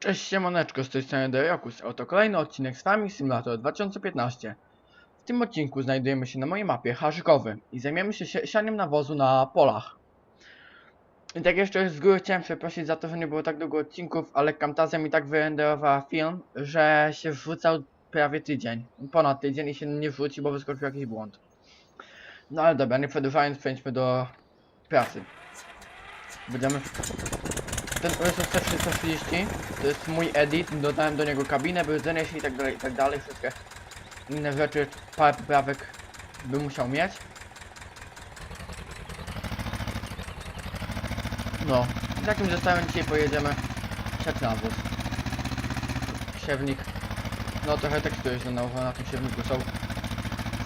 Cześć siemoneczko, z tej strony Dejokus. Oto kolejny odcinek z Farming Simulator 2015. W tym odcinku znajdujemy się na mojej mapie Harzykowy i zajmiemy się si- sianiem nawozu na polach. I tak jeszcze z góry chciałem przeprosić za to, że nie było tak długo odcinków, ale Camtasia mi tak wyrenderowała film, że się wrzucał prawie tydzień. Ponad tydzień i się nie wrzuci, bo wyskoczył jakiś błąd. No ale dobra, nie przedłużając, przejdźmy do pracy. Będziemy ten OS C330 to jest mój edit, dodałem do niego kabinę, brydzenie się i tak dalej, i tak dalej, wszystkie inne rzeczy, parę poprawek bym musiał mieć. No, i takim zestawem dzisiaj pojedziemy siać nawóz. Siewnik, no trochę tekstu jest na na tym siewniku są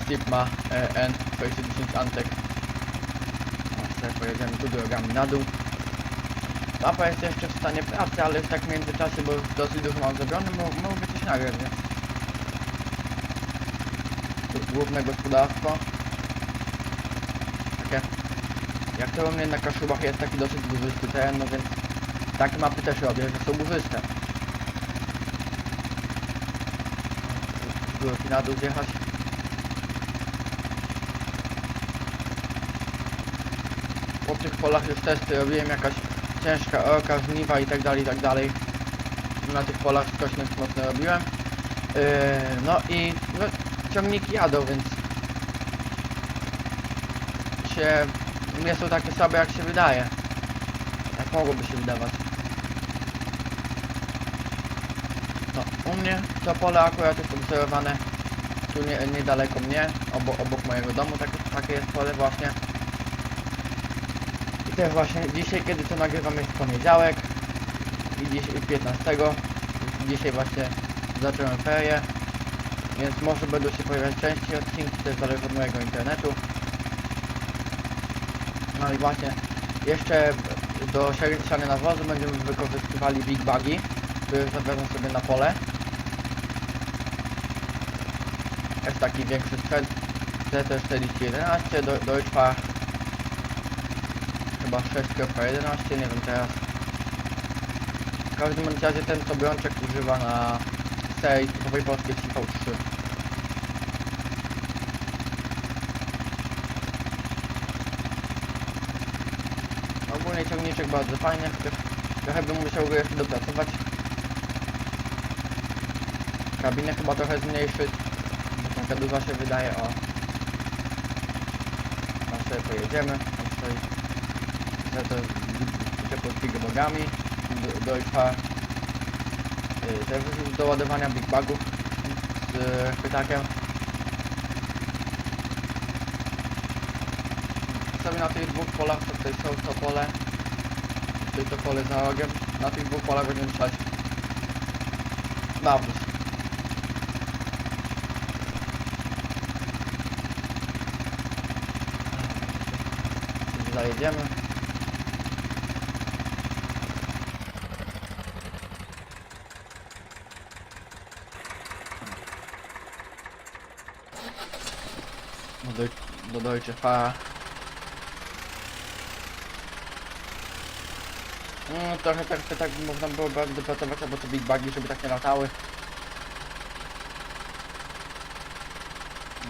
Sigma e, N 210 Antek. No, pojedziemy tu drogami na dół. Papa jest jeszcze w stanie pracy, ale tak w międzyczasie, bo dosyć dużo mam zrobione, mogę coś nagrać, nie? Tu Główne gospodarstwo. Takie... Jak to u mnie na Kaszubach jest taki dosyć górzysty teren, no więc takie mapy też robię, że są górzyste. Górki na dół zjechać. Po tych polach już testy robiłem jakaś ciężka orka, żniwa i tak dalej, i tak dalej. Na tych polach skośnych mocno robiłem. Yy, no i no, ciągniki jadą, więc się nie są takie słabe jak się wydaje. Jak mogłoby się wydawać. No, u mnie to pole akurat jest obserwowane tu nie, niedaleko mnie, obok, obok mojego domu, tak, takie jest pole właśnie. Też właśnie dzisiaj, kiedy to nagrywam jest poniedziałek i dzisiaj 15. Dzisiaj właśnie zacząłem ferie, więc może będą się pojawiać częściej odcinki, też zależy od mojego internetu. No i właśnie jeszcze do siania nawozu będziemy wykorzystywali Big Buggy, które zawiozą sobie na pole. Jest taki większy sprzęt ZT4011 do, Deutschfach chyba 6.11, nie wiem teraz. W każdym razie ten co Brączek używa na serii typowej polskiej CV3. Ogólnie ciągniczek bardzo fajny, chociaż trochę bym musiał go jeszcze dopracować. Kabinę chyba trochę zmniejszyć, bo taka duża się wydaje, o. Tam sobie pojedziemy, tam stoi za to ciepło z bigobagami do, do IFA. Yy, Też do ładowania big bagów z chwytakiem. Sobie na tych dwóch polach, co tutaj są to pole, tutaj to pole za rogiem, na tych dwóch polach będziemy siać nawóz. Zajedziemy. Do, do Deutsche Fahrer. No trochę tak, tak, tak można było bardziej dopracować, albo te big bagi, żeby tak nie latały.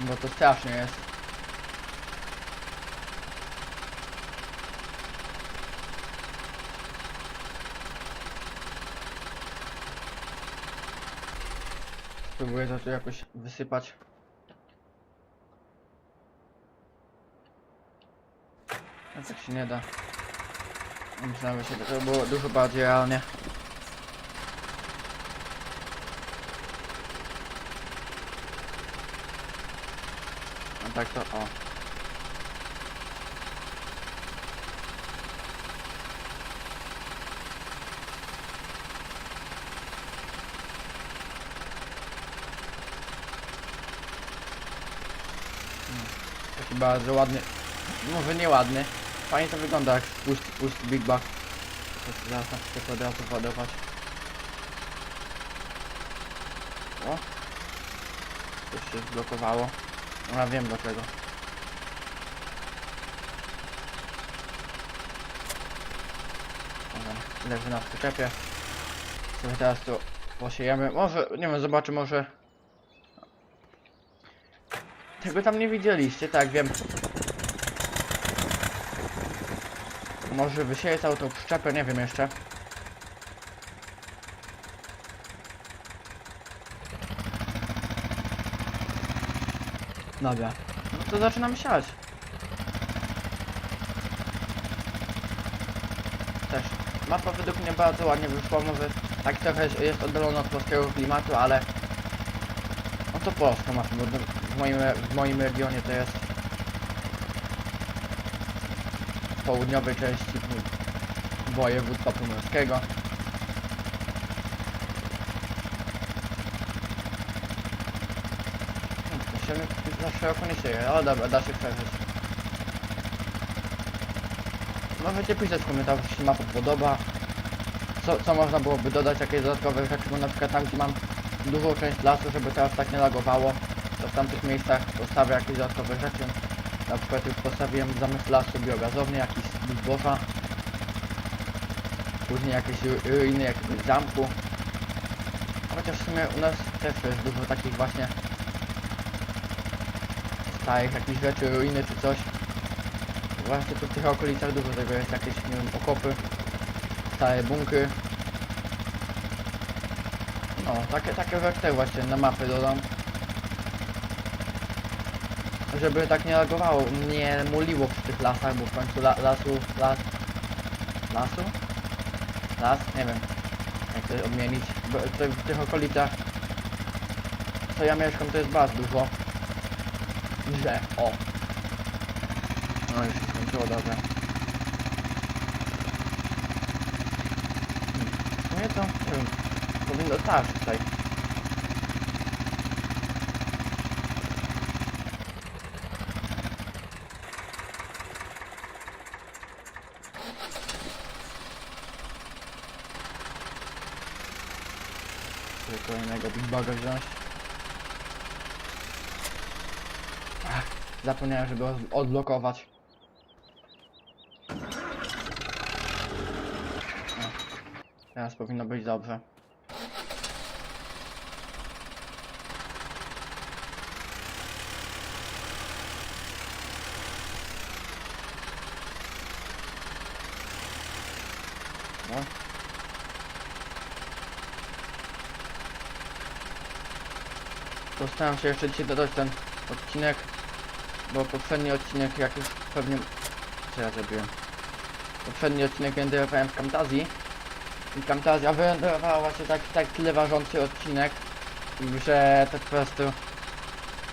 Bo to strasznie jest. Spróbuję to jakoś wysypać. A tak się nie da. Myślałem, że to było dużo bardziej realnie. A tak to o. Mm, Taki bardzo ładny, może nie ładny, Fajnie to wygląda jak pusty, pusty Big. To zaraz na przykład od razu ładować. O! Coś się zblokowało. Ja wiem dlaczego. Dobra, leży na przyczepie. Sobie teraz tu posiejemy. Może, nie wiem, zobaczy może... Tego tam nie widzieliście, tak wiem. Może wysieję całą tą przyczepę, nie wiem jeszcze. Dobra. No to zaczynam siać. Też. Mapa według mnie bardzo ładnie wyszła, może tak trochę jest oddalona od polskiego klimatu, ale... No to polska mapa, bo w moim, w moim regionie to jest... W południowej części województwa pomorskiego. To się na szeroko nie sieje, ale dobra, da się przeżyć. Możecie pisać w komentarzach, czy się mapa podoba. Co, co można byłoby dodać, jakieś dodatkowe rzeczy, bo na przykład tam gdzie mam dużą część lasu, żeby teraz tak nie lagowało, to w tamtych miejscach postawię jakieś dodatkowe rzeczy. Na przykład już postawiłem zamiast lasu biogazownię, jakiś zboża. Później jakieś ru- ruiny jakiegoś zamku. Chociaż w sumie u nas też jest dużo takich właśnie starych jakichś rzeczy, ruiny czy coś. Właśnie tu w tych okolicach dużo tego jest, jakieś, nie wiem, okopy, stare bunkry. No, takie, takie rzeczy też właśnie na mapy dodam. Żeby tak nie lagowało, nie muliło przy tych lasach, bo w końcu la, lasu, las... Lasu? Las? Nie wiem, jak to odmienić. Bo to w tych okolicach, co ja mieszkam, to jest bardzo dużo. Że, o, no już się skończyło, dobra. Hmm. W sumie to, nie wiem, powinno starczyć tutaj. Sobie Baga wziąć. Ach, zapomniałem, żeby od- odblokować. Teraz powinno być dobrze. No. Postaram się jeszcze dzisiaj dodać ten odcinek, bo poprzedni odcinek, jak już pewnie... Co ja zrobiłem? Poprzedni odcinek renderowałem w Camtazji i Camtasia wyrenderowała właśnie tak, tak tyle ważący odcinek, że to po prostu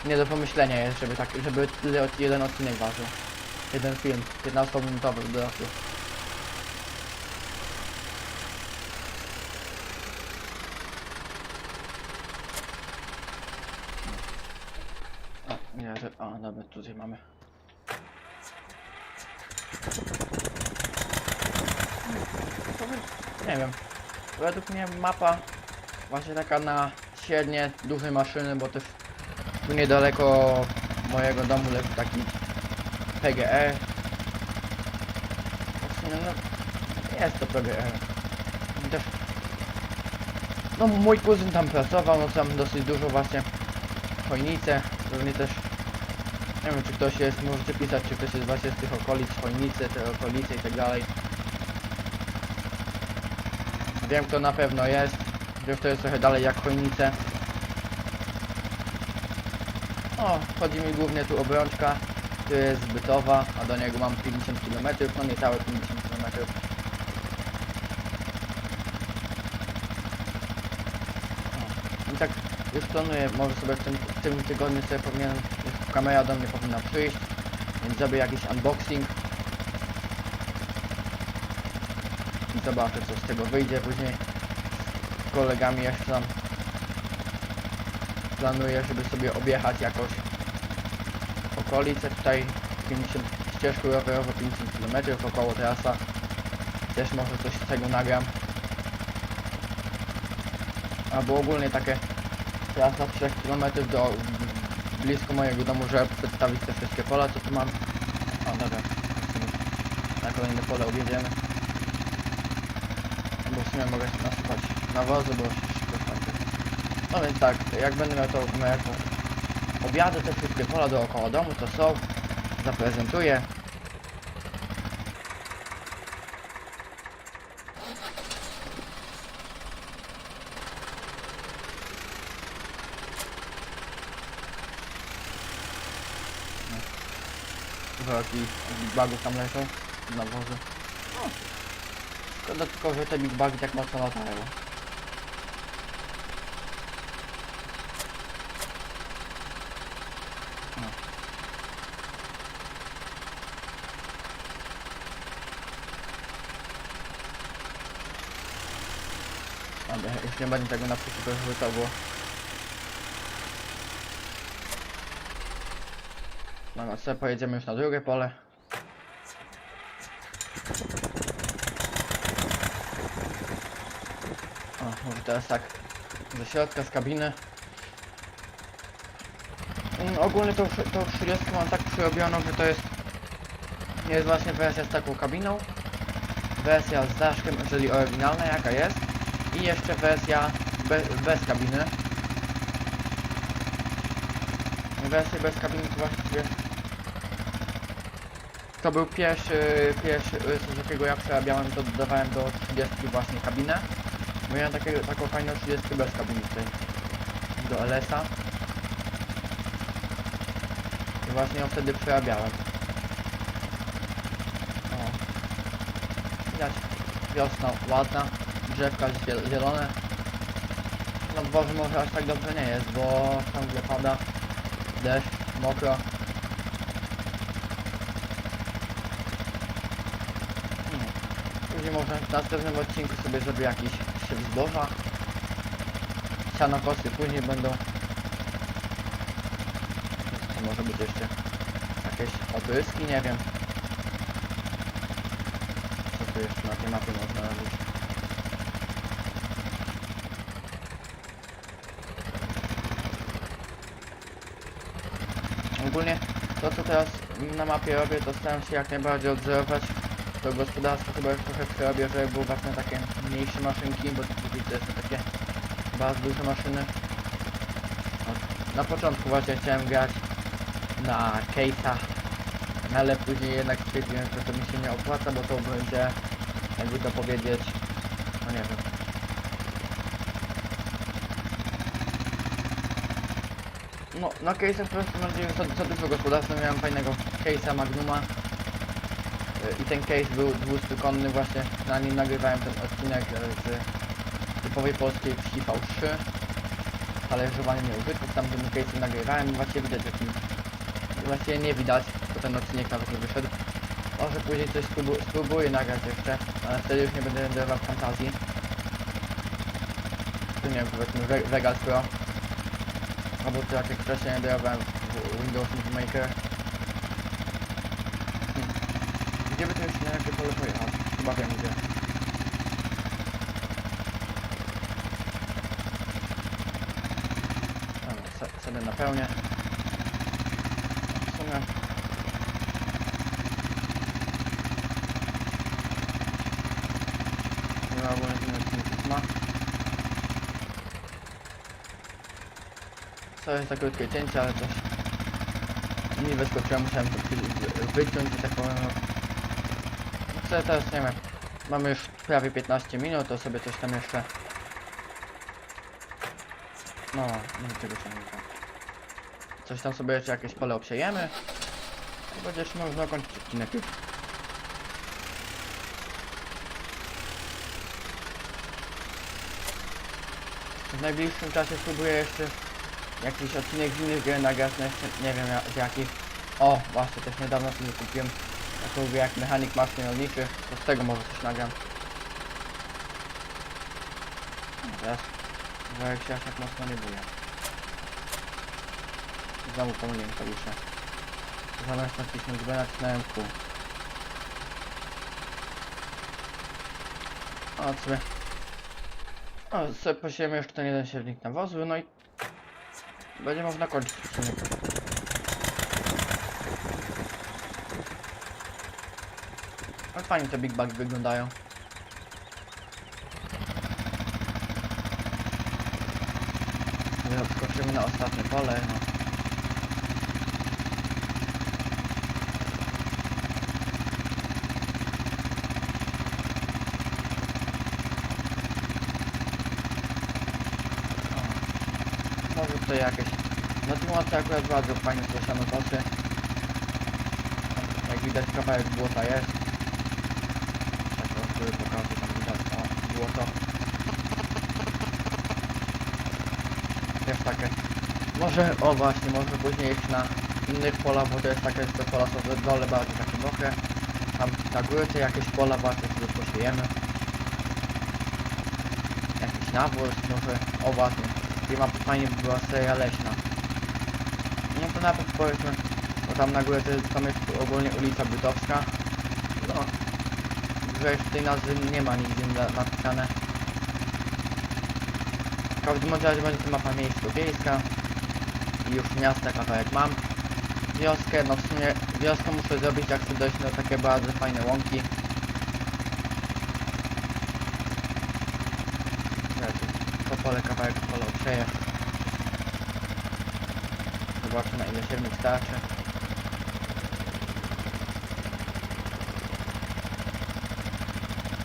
nie do pomyślenia jest, żeby tak, żeby tyle jeden odcinek ważył. Jeden film, 15-minutowy w dodatku. O, nie, że... O, dobra, tutaj mamy. Nie wiem. Według mnie mapa właśnie taka na średnie, duże maszyny, bo też tu niedaleko mojego domu leży taki PGE. W sumie, no, jest to PGE. Też, no mój kuzyn tam pracował, no tam dosyć dużo właśnie chojnice, pewnie też nie wiem czy ktoś jest, możecie pisać czy ktoś jest właśnie z tych okolic, chojnice, te okolice i tak dalej. Wiem kto na pewno jest, wiesz to jest trochę dalej jak chojnice. O, chodzi mi głównie tu o Brączka, jest zbytowa, a do niego mam 50 km, no niecałe 50 km. O, I tak już planuję, może sobie w tym, w tym tygodniu sobie powinien, już kamera do mnie powinna przyjść, więc zrobię jakiś unboxing. I zobaczę co z tego wyjdzie później. Z kolegami jeszcze tam planuję, żeby sobie objechać jakoś okolice tutaj 50 ścieżką rowerową 50 km około trasa. Też może coś z tego nagram. Albo ogólnie takie trasa 3 km do blisko mojego domu, żeby przedstawić te wszystkie pola co tu mam. O dobra. Na kolejne pole objedziemy. Bo w sumie mogę nasypać nawozu, bo się skończy. No więc tak, jak będę miał to jako obiady, te wszystkie pola dookoła domu to są, zaprezentuję. Jakichś big tam leżą, nawozy. No. Szkoda tylko, że te big bagi tak mocno latają. No. Dobra, już nie będzie tego na przykład rzutowo. No, no sobie pojedziemy już na drugie pole. O, może teraz tak ze środka, z kabiny. Mm, ogólnie tą, tą 30 mam tak przyrobioną, że to jest jest właśnie wersja z taką kabiną, wersja z daszkiem, czyli oryginalna jaka jest i jeszcze wersja be, bez kabiny. Wersja bez kabiny to właściwie to był pierwszy, pierwszy z jakiego ja przerabiałem, to dodawałem do 30 właśnie kabinę. Miałem takiego, taką fajną 30 bez kabiny do LS-a. I właśnie ją wtedy przerabiałem. O. Widać, wiosna ładna, drzewka ziel- zielone. Na dworze może aż tak dobrze nie jest, bo ciągle pada deszcz, mokro. Hmm. Później może w następnym odcinku sobie zrobię jakiś siew zboża. Sianokosy później będą. Może być jeszcze? Jakieś opryski, nie wiem. Co tu jeszcze na tej mapie można robić? Ogólnie to co teraz na mapie robię, to staram się jak najbardziej odzorować to gospodarstwo chyba już trochę przerobię, żeby były właśnie takie mniejsze maszynki, bo to są takie bardzo duże maszyny. O, Na początku właśnie chciałem grać na case'ach, no ale później jednak stwierdziłem, że to mi się nie opłaca, bo to będzie, jakby to powiedzieć, no nie wiem. No, na case'ach po prostu mam nadzieję, że za dużo gospodarstwa miałem fajnego case'a Magnuma. I ten case był 200-konny właśnie, na nim nagrywałem ten odcinek e, z typowej polskiej wsi V3 talerzowanie nieużytków, tam tym case'em nagrywałem i właśnie widać jaki właściwie nie widać, bo ten odcinek nawet nie wyszedł. Może później coś spróbu spróbuję nagrać jeszcze, ale wtedy już nie będę renderował fantazji. Tu nie wiem, powiedzmy Ve Vegas Pro. Albo to jak wcześniej renderowałem w Windows Movie Maker By to jeszcze na jakie pole pojechać? Wiem gdzie. Dobra, sobie napełnię. W sumie... No ogólnie ten odcinek ma. Jest za krótkie cięcie, ale coś mi wyskoczyło, musiałem to wy- wyciąć, że tak powiem. Co teraz nie wiem. Mamy już prawie 15 minut, to sobie coś tam jeszcze. No, nie tego się nie. Coś tam sobie jeszcze jakieś pole obsiejemy. I będzie jeszcze można kończyć odcinek. W najbliższym czasie spróbuję jeszcze jakiś odcinek z innych gier nagrać, nie wiem z jakich. O, właśnie też niedawno sobie kupiłem taką grę jak mechanik maszyn rolniczych, to z tego może coś nagram. Teraz, worek się aż tak mocno nie buje. Znowu pomyliłem klawisze. Zamiast nacisnąć B nacisnąłem Q. O, sobie. O, sobie posiejemy jeszcze ten jeden siewnik nawozu, no i będzie można kończyć odcinek. Ale fajnie te big bagi wyglądają. sobie odskoczymy na ostatnie pole, no. Może tutaj jakieś... Na tym łące akurat bardzo fajnie słyszano toczy. Jak widać kawałek błota jest. Który pokażę, tam widać o, błoto. Takie. Może, o właśnie, może później iść na innych polach, bo to jest takie, te pola są w dole bardzo takie mokre. Tam na górce jakieś pola bardzo sobie posiejemy. Jakiś nawóz, może, o właśnie. I ma fajnie by była seria leśna. No to nawet powiedzmy, bo tam na górze to jest, tam jest ogólnie ulica Bytowska. Że już tej nazwy nie ma nigdzie na- napisane. W każdym razie będzie to mapa miejsko-wiejska. I już miasta kawałek mam. Wioskę, no w sumie wioskę muszę zrobić jak chcę dojść na takie bardzo fajne łąki. To pole kawałek pole przeje. Zobaczę na ile siewnik starczy.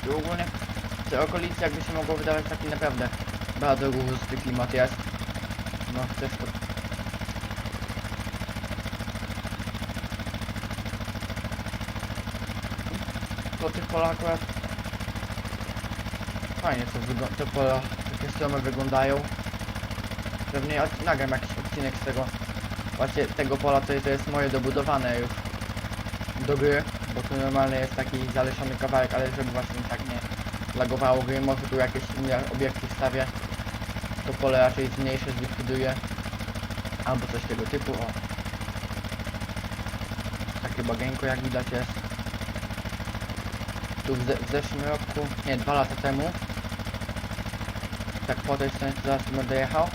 I ogólnie w tej okolicy jakby się mogło wydawać taki naprawdę bardzo górzysty klimat jest. No chcesz to... Po tych polach akurat fajnie to wygląda, te pola takie strome wyglądają. Pewnie nagram jakiś odcinek z tego właśnie tego pola to, to jest moje dobudowane już do gry, bo tu normalnie jest taki zalesiony kawałek, ale żeby właśnie tak nie lagowało gry, może tu jakieś inne obiekty wstawię, to pole raczej zmniejszę, zlikwiduję, albo coś tego typu, o. Takie bagieńko jak widać jest. Tu w, ze w zeszłym roku, nie, dwa lata temu, tak po tej stronie zaraz będę jechał,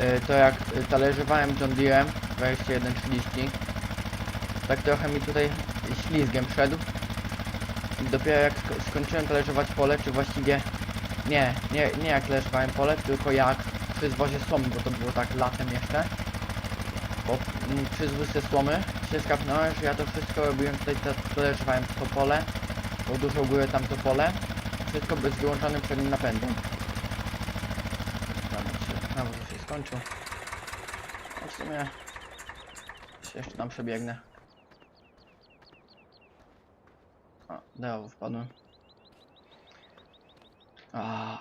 Y, to jak y, talerzowałem John Deerem 2130 tak trochę mi tutaj ślizgiem szedł i dopiero jak sko skończyłem talerzować pole, czy właściwie nie, nie, nie jak talerzowałem pole, tylko jak przy zwozie słomy, bo to było tak latem jeszcze bo mm, przy zwozie słomy się skapnąłem, że ja to wszystko robiłem tutaj, ta- talerzowałem to pole bo dużo górę tam to pole wszystko bez wyłączonym przednim napędem Nawet się, nawet się skończył. No w sumie jeszcze tam przebiegnę. O, deło wpadłem. A.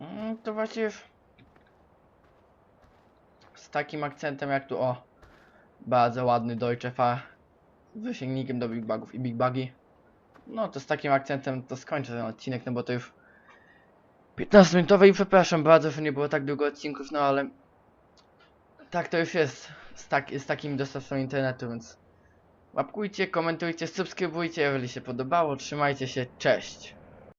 Mm, to właściwie w- z takim akcentem jak tu o bardzo ładny Deutsche Fahr z wysięgnikiem do Big Bugów i Big Bugi. No to z takim akcentem to skończę ten odcinek, no bo to już 15 minutowy i przepraszam bardzo, że nie było tak długo odcinków, no ale tak to już jest z, tak, z takim dostawcą internetu, więc łapkujcie, komentujcie, subskrybujcie, jeżeli się podobało, trzymajcie się, cześć!